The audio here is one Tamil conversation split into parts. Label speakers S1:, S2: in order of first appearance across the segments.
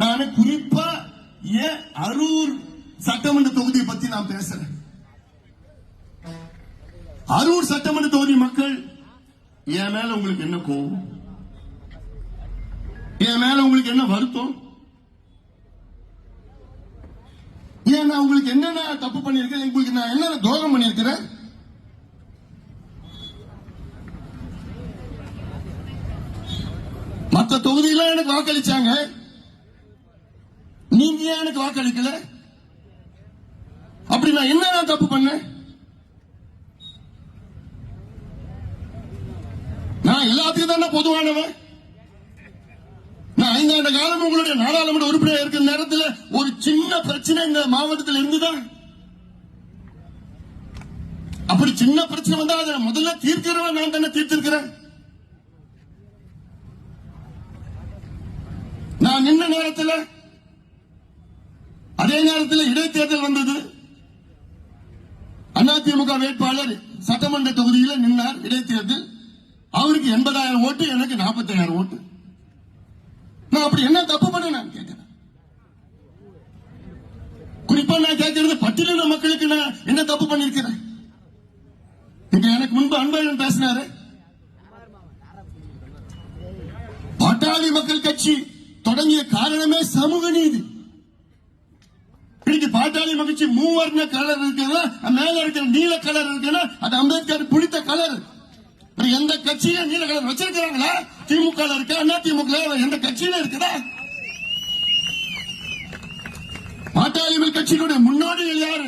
S1: நான் குறிப்பா ஏன் அரூர் சட்டமன்ற தொகுதியை பத்தி நான் பேசுறேன். அரூர் சட்டமன்ற தொகுதி மக்கள் என் மேல உங்களுக்கு என்ன கோபம்? என் மேல உங்களுக்கு என்ன வருத்தம்? ஏன் நான் உங்களுக்கு என்னென்ன தப்பு பண்ணிருக்கேன் உங்களுக்கு நான் என்னென்ன துரோகம் பண்ணிருக்கிறேன் மத்த தொகுதியெல்லாம் எனக்கு வாக்களிச்சாங்க. நீங்க ஏன் எனக்கு வாக்களிக்கல? அப்படி நான் என்ன நான் தப்பு பண்ணேன் நான் எல்லாத்துக்கும் தானே பொதுவானவன். நான் ஐந்தாண்டு காலம் உங்களுடைய நாடாளுமன்ற உறுப்பினர் இருக்கிற நேரத்தில் ஒரு சின்ன பிரச்சனை இந்த மாவட்டத்தில் இருந்துதான் அப்படி சின்ன பிரச்சனை வந்தா அதை முதல்ல தீர்க்கிறவன் நான் தானே தீர்த்திருக்கிறேன். நான் நின்ன நேரத்தில் அதே நேரத்தில் இடைத்தேர்தல் வந்தது. அதிமுக வேட்பாளர் சட்டமன்ற தொகுதியில் நின்றார் இடைத்தேர்தல். அவருக்கு எண்பதாயிரம் ஓட்டு எனக்கு நாற்பத்தாயிரம் ஓட்டு. நான் அப்படி என்ன தப்பு பண்ண நான் கேட்கிறேன். குறிப்பா நான் கேட்கிறது பட்டியலின மக்களுக்கு நான் என்ன தப்பு பண்ணிருக்கிறேன் இங்க எனக்கு முன்பு அன்பழகன் பேசினாரு. பட்டாளி மக்கள் கட்சி தொடங்கிய காரணமே சமூக நீதி. இன்னைக்கு பாட்டாளி மகிழ்ச்சி மூவர்ண கலர் இருக்குன்னா மேல இருக்கிற நீல கலர் இருக்குன்னா அது அம்பேத்கர் பிடித்த கலர். எந்த கட்சியும் நீல கலர் வச்சிருக்கிறாங்களா? திமுக ல இருக்கா அண்ணா திமுக எந்த கட்சியில இருக்குதா? பாட்டாளி மக்கள் கட்சியினுடைய முன்னோடிகள் யாரு?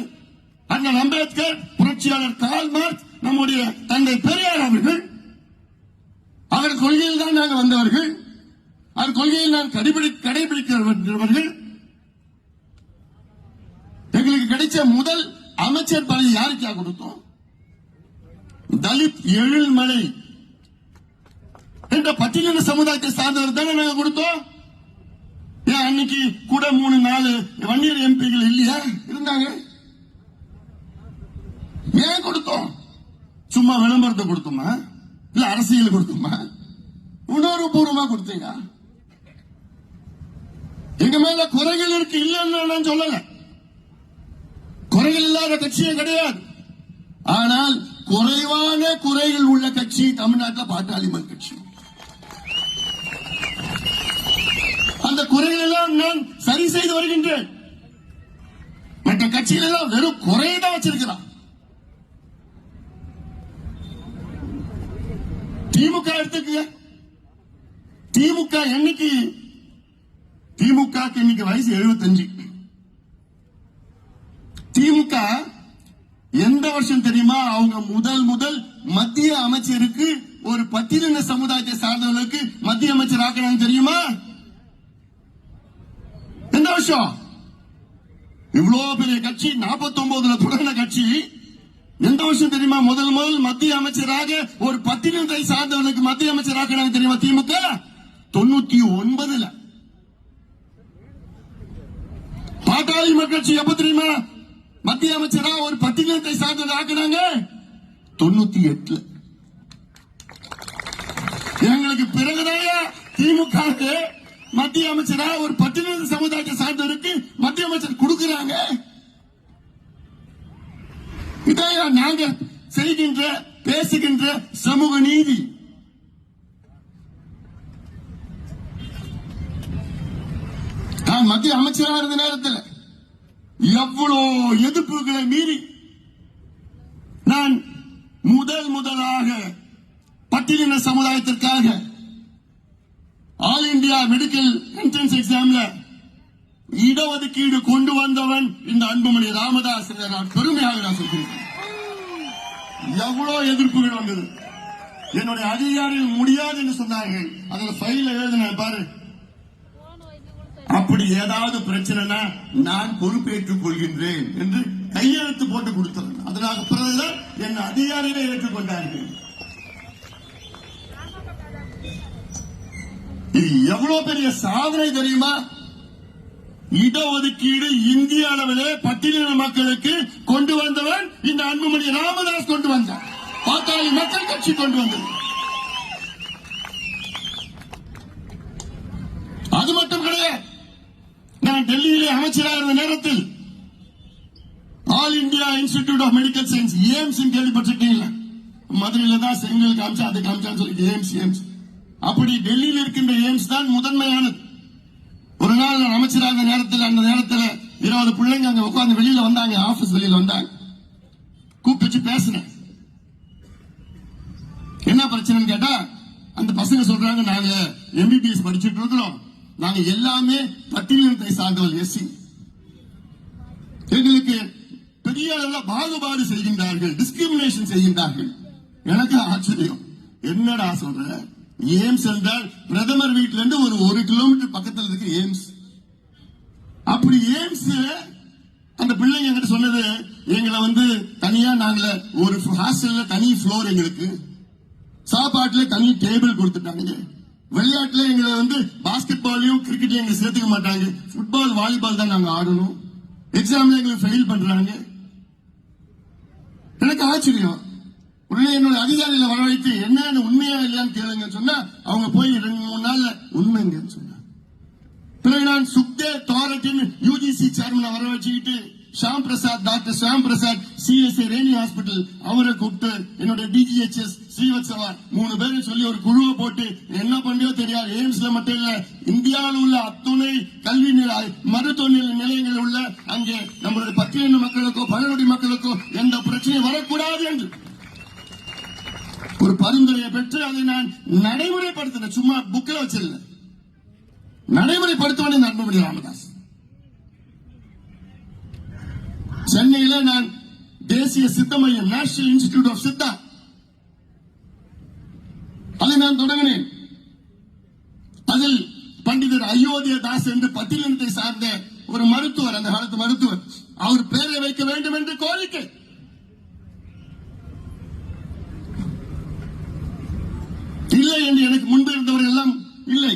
S1: அண்ணன் அம்பேத்கர் புரட்சியாளர் கால்மார்க் நம்முடைய தந்தை பெரியார் அவர்கள். அவர் கொள்கையில் தான் நாங்கள் வந்தவர்கள். அவர் கொள்கையில் நான் கடைபிடி கடைபிடிக்கிறவர்கள் எங்களுக்கு கிடைச்ச முதல் அமைச்சர் பதவி யாருக்கா கொடுத்தோம்? தலித் எழில்மலை என்ற பட்டியலின சமுதாயத்தை சார்ந்தவர் தானே நாங்க கொடுத்தோம்? ஏன் அன்னைக்கு கூட மூணு நாலு வன்னியர் எம்பிகள் இல்லையா? இருந்தாங்க. ஏன் கொடுத்தோம்? சும்மா விளம்பரத்தை கொடுத்தோமா? இல்ல அரசியல் கொடுத்தோமா? உணர்வு பூர்வமா கொடுத்தீங்க எங்க மேல குறைகள் இருக்கு இல்லைன்னு நான் சொல்லல. குறைகள் இல்லாத கட்சியே கிடையாது. ஆனால் குறைவான குறைகள் உள்ள கட்சி தமிழ்நாட்டில் பாட்டாளி கட்சி. அந்த குறைகள் எல்லாம் நான் சரி செய்து வருகின்றேன். மற்ற கட்சிகள் எல்லாம் வெறும் குறையை தான் வச்சிருக்கிறான் திமுக எடுத்துக்க. திமுக என்னைக்கு திமுக இன்னைக்கு வயசு 75 திமுக எந்த வருஷம் தெரியுமா? அவங்க முதல் முதல் மத்திய அமைச்சருக்கு ஒரு பத்திரங்க சமுதாயத்தை சார்ந்தவர்களுக்கு மத்திய அமைச்சர் ஆக்கணும் தெரியுமா? எந்த வருஷம்? இவ்வளவு பெரிய கட்சி 49 தொடங்கின கட்சி எந்த வருஷம் தெரியுமா? முதல் முதல் மத்திய அமைச்சராக ஒரு பத்திரத்தை சார்ந்தவர்களுக்கு மத்திய அமைச்சர் ஆக்கினாங்க தெரியுமா திமுக? தொண்ணூத்தி ஒன்பதுல. பாட்டாளி மக்கள் கட்சி எப்ப தெரியுமா? மத்திய அமைச்சரா ஒரு பட்டினத்தை சார்ந்தது ஆக்குனாங்க? தொண்ணூத்தி எட்டுல. எங்களுக்கு பிறகுதான் திமுக மத்திய அமைச்சரா ஒரு பட்டினத்து சமுதாயத்தை சார்ந்தவருக்கு மத்திய அமைச்சர் கொடுக்கிறாங்க. இதையா நாங்க செய்கின்ற பேசுகின்ற சமூக நீதி. நான் மத்திய அமைச்சராக இருந்த நேரத்தில் எவ்வளோ எதிர்ப்புகளை மீறி நான் முதல் முதலாக பட்டியலின சமுதாயத்திற்காக ஆல் இந்தியா மெடிக்கல் என்ட்ரன்ஸ் எக்ஸாம்ல இடஒதுக்கீடு கொண்டு வந்தவன் இந்த அன்புமணி ராமதாஸ் நான் பெருமையாக நான் சொல்கிறேன். எவ்வளவு எதிர்ப்புகள் வந்தது. என்னுடைய அதிகாரிகள் முடியாது என்று சொன்னார்கள். அதில் ஃபைல எழுதின பாரு. அப்படி ஏதாவது பிரச்சனைனா நான் பொறுப்பேற்றுக் கொள்கின்றேன் என்று கையெழுத்து போட்டு கொடுத்தேன் அதனால பிறகுதான் என் அதிகாரிகளை ஏற்றுக்கொண்டார்கள். இது எவ்வளவு பெரிய சாதனை தெரியுமா? இடஒதுக்கீடு இந்திய அளவிலே பட்டியலின மக்களுக்கு கொண்டு வந்தவன் இந்த அன்புமணி ராமதாஸ் கொண்டு வந்தார் பாத்தாளி மக்கள் கட்சி கொண்டு வந்தது அது மட்டும் கிடையாது டெல்லியிலே அமைச்சராக இருந்த நேரத்தில் all India institute of medical science AIIMS கேள்விப்பட்டிருக்கீங்களா? மதுரையில தான் செங்கல் காமிச்சா அது காமிச்சான்னு சொல்லி ஏம்ஸ் ஏம்ஸ் அப்படி டெல்லியில் இருக்கின்ற எய்ம்ஸ் தான் முதன்மையானது. ஒரு நாள் நான் அமைச்சராக நேரத்தில் அந்த நேரத்தில் இருபது பிள்ளைங்க அங்க உட்காந்து வெளியில வந்தாங்க ஆபீஸ் வெளியில வந்தாங்க. கூப்பிட்டு வச்சு பேசினேன். என்ன பிரச்சனைன்னு கேட்டா அந்த பசங்க சொல்றாங்க நாங்க எம்பிபிஎஸ் படிச்சுட்டு இருக்கிறோம். நாங்க எல்லாமே பட்டியலினத்தை சார்ந்தவர் எஸ்சி எங்களுக்கு பெரிய அளவில் பாகுபாடு செய்கின்றார்கள் டிஸ்கிரிமினேஷன் செய்கின்றார்கள். எனக்கு ஆச்சரியம். என்னடா சொல்ற? எய்ம்ஸ் என்றால் பிரதமர் வீட்டில இருந்து ஒரு ஒரு கிலோமீட்டர் பக்கத்தில் இருக்கு எய்ம்ஸ் அப்படி எய்ம்ஸ் அந்த பிள்ளைங்க என்கிட்ட சொன்னது எங்களை வந்து தனியா நாங்கள ஒரு ஹாஸ்டல்ல தனி ஃப்ளோர் எங்களுக்கு. சாப்பாட்டுல தனி டேபிள் கொடுத்துட்டாங்க விளையாட்டுல எங்களை வந்து பாஸ்கெட் பால்லையும் கிரிக்கெட்லயும் எங்களை சேர்த்துக்க மாட்டாங்க. ஃபுட்பால் வாலிபால் தான் நாங்க ஆடணும். எக்ஸாம்ல எங்களை ஃபெயில் பண்றாங்க. எனக்கு ஆச்சரியம். உடனே என்னோட அதிகாரிகளை வரவழைத்து என்ன உண்மையா இல்லையான்னு கேளுங்க சொன்னா அவங்க போய் ரெண்டு மூணு நாள்ல உண்மைங்கன்னு சொன்னாங்க. பிறகு நான் சுக்தே தாரட்டின் யூஜிசி சேர்மனை வர வச்சுக்கிட்டு Sham Prasad doctor Sham Prasad CSI Rainy hospital அவரை கூப்பிட்டு என்னோட டிஜிஹெச்எஸ் ஸ்ரீவத்சவா மூணு பேரும் சொல்லி ஒரு குழுவை போட்டு என்ன பண்ணியோ தெரியாது. எய்ம்ஸ்ல மட்டும் இல்ல இந்தியாவில் உள்ள அத்துணை கல்வி நிலை மருத்துவ நிலை நிலையங்கள் உள்ள அங்கே நம்மளுடைய பத்திரிகை மக்களுக்கோ பழங்குடி மக்களுக்கோ எந்த பிரச்சனையும் வரக்கூடாது என்று. ஒரு பரிந்துரையை பெற்று அதை நான் நடைமுறைப்படுத்தின சும்மா புக்கில் வச்சிருந்தேன். நடைமுறைப்படுத்துவனே நண்பமணி ராமதாஸ். சென்னையில நான் தேசிய சித்த மையம் நேஷனல் இன்ஸ்டிடியூட் ஆஃப் சித்தா நான் தொடங்கினேன். அதில் பண்டிதர் அயோத்திய தாஸ் என்று பட்டியலினத்தை சார்ந்த ஒரு மருத்துவர் அந்த காலத்து மருத்துவர் அவர் பேரை வைக்க வேண்டும் என்று கோரிக்கை. இல்லை என்று எனக்கு முன்பு இருந்தவர்கள் எல்லாம் இல்லை.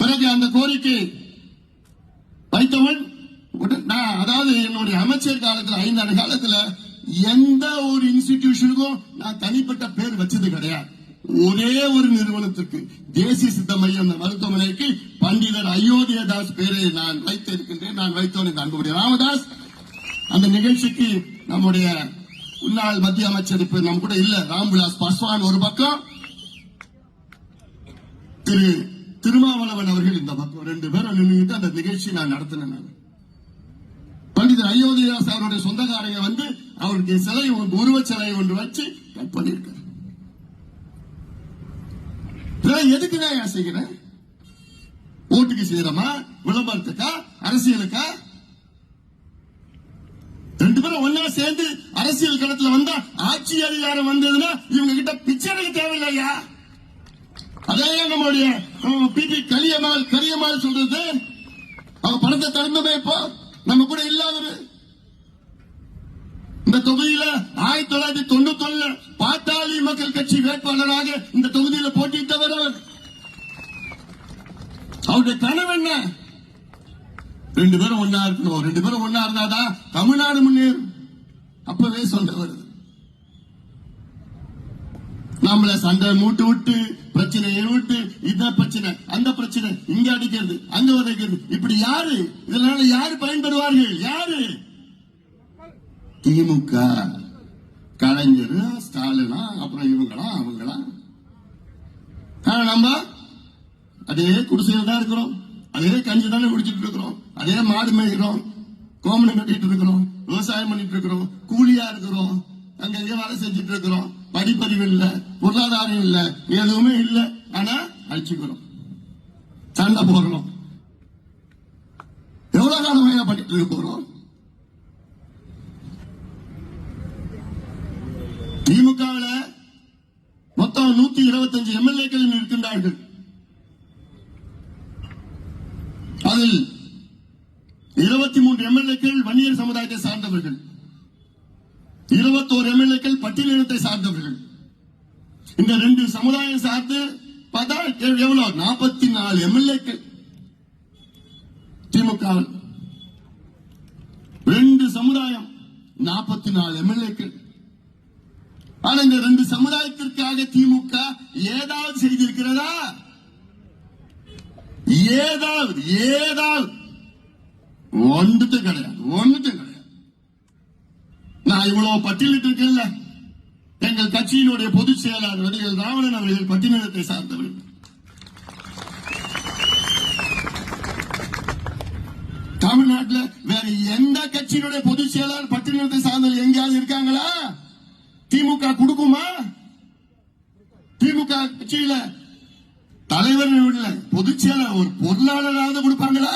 S1: பிறகு அந்த கோரிக்கை வைத்தவன் நான் அதாவது என்னுடைய அமைச்சர் காலத்தில் ஐந்தாண்டு காலத்துல எந்த ஒரு இன்ஸ்டிடியூஷனுக்கும் நான் தனிப்பட்ட பேர் வச்சது கிடையாது. ஒரே ஒரு நிறுவனத்திற்கு தேசிய சித்த மையம் மருத்துவமனைக்கு பண்டிதர் அயோத்தியதாஸ் பேரை நான் வைத்திருக்கின்றேன். நான் வைத்தவன் இந்த அன்புடைய ராமதாஸ். அந்த நிகழ்ச்சிக்கு நம்முடைய முன்னாள் மத்திய அமைச்சர் இப்ப நம்ம கூட இல்ல ராம்விலாஸ் பாஸ்வான் ஒரு பக்கம். திரு திருமாவளவன் அவர்கள் இந்த பக்கம் ரெண்டு பேரும் நின்றுட்டு அந்த நிகழ்ச்சி நான் நடத்தினேன் நான். பண்டிதர் அயோத்தியாஸ் அவருடைய சொந்தக்காரங்க வந்து அவருக்கு சிலை உருவச் சிலை ஒன்று வச்சு கட் பண்ணியிருக்காரு. இதெல்லாம் எதுக்கு நான் செய்கிறேன்? ஓட்டுக்கு செய்யறமா விளம்பரத்துக்கா? அரசியலுக்கா? ரெண்டு பேரும் ஒன்னா சேர்ந்து அரசியல் களத்துல வந்தா ஆட்சி அதிகாரம் வந்ததுன்னா இவங்க கிட்ட பிச்சை தேவையில்லையா? அதே நம்மளுடைய பிபி கலியமால் கரியம்மாள் சொல்றது. அவ பணத்தை திறந்தமே இப்போ நம்ம கூட இல்லாதவர். இந்த தொகுதியில ஆயிரத்தி தொள்ளாயிரத்தி தொண்ணூத்தி ஒண்ணுல பாட்டாளி மக்கள் கட்சி வேட்பாளராக இந்த தொகுதியில போட்டியிட்டவர் அவர். அவருடைய கனவு என்ன? ரெண்டு பேரும் ஒன்னா இருக்கணும். ரெண்டு பேரும் ஒன்னா இருந்தாதான் தமிழ்நாடு முன்னேறும். அப்பவே சொல்றவர் நம்மள சண்டை மூட்டு விட்டு பிரச்சனையை விட்டு இந்த பிரச்சனை அந்த பிரச்சனை இங்க அடிக்கிறது அங்க உதைக்கிறது இப்படி யாரு? இதனால யாரு பயன்பெறுவார்கள்? யாரு? திமுக கலைஞர் ஸ்டாலினா அப்புறம் இவங்களா அவங்களா? நம்ம அதே குடிசையில் தான் இருக்கிறோம். அதே கஞ்சி தானே குடிச்சிட்டு இருக்கிறோம். அதே மாடு மேய்க்கிறோம் கோமணம் கட்டிட்டு இருக்கிறோம். விவசாயம் பண்ணிட்டு இருக்கிறோம். கூலியா இருக்கிறோம். அங்கங்க வேலை செஞ்சுட்டு இருக்கிறோம். படிப்பறிவு இல்ல பொருளாதாரம் இல்ல எதுவுமே இல்ல. ஆனா அழிச்சுக்கிறோம். சண்டை போடுறோம். எவ்வளவு காலம் பண்ணிட்டு இருக்க போறோம்? மொத்தம் நூத்தி இருபத்தஞ்சு எம்எல்ஏக்கள் இருக்கின்றார்கள் அதில் இருபத்தி மூன்று எம்எல்ஏக்கள் வன்னியர் சமுதாயத்தை சார்ந்தவர்கள். இருபத்தோரு எம்எல்ஏக்கள் பட்டியலினத்தை சார்ந்தவர்கள். இந்த ரெண்டு சமுதாயம் சார்ந்து பார்த்தா எவ்வளவு நாற்பத்தி நாலு எம்எல்ஏக்கள். திமுக ரெண்டு சமுதாயம் நாற்பத்தி நாலு எம்எல்ஏக்கள். ஆனா இந்த ரெண்டு சமுதாயத்திற்காக திமுக ஏதாவது செய்திருக்கிறதா? ஏதாவது ஏதாவது. ஒன்றுட்டு கிடையாது ஒன்றுட்டு கிடையாது. நான் இவ்வளவு பட்டியலிட்டு இருக்கேன்ல எங்கள் கட்சியினுடைய பொதுச் செயலாளர் நடிகர் ராவணன் அவர்கள் பட்டியலத்தை சார்ந்தவர்கள் தமிழ்நாட்டுல வேற எந்த கட்சியினுடைய பொதுச் செயலாளர் பட்டியலத்தை சார்ந்தவர்கள் எங்கேயாவது இருக்காங்களா? திமுக கொடுக்குமா? திமுக கட்சியில தலைவர் இல்ல பொதுச் ஒரு பொருளாளராவது கொடுப்பாங்களா?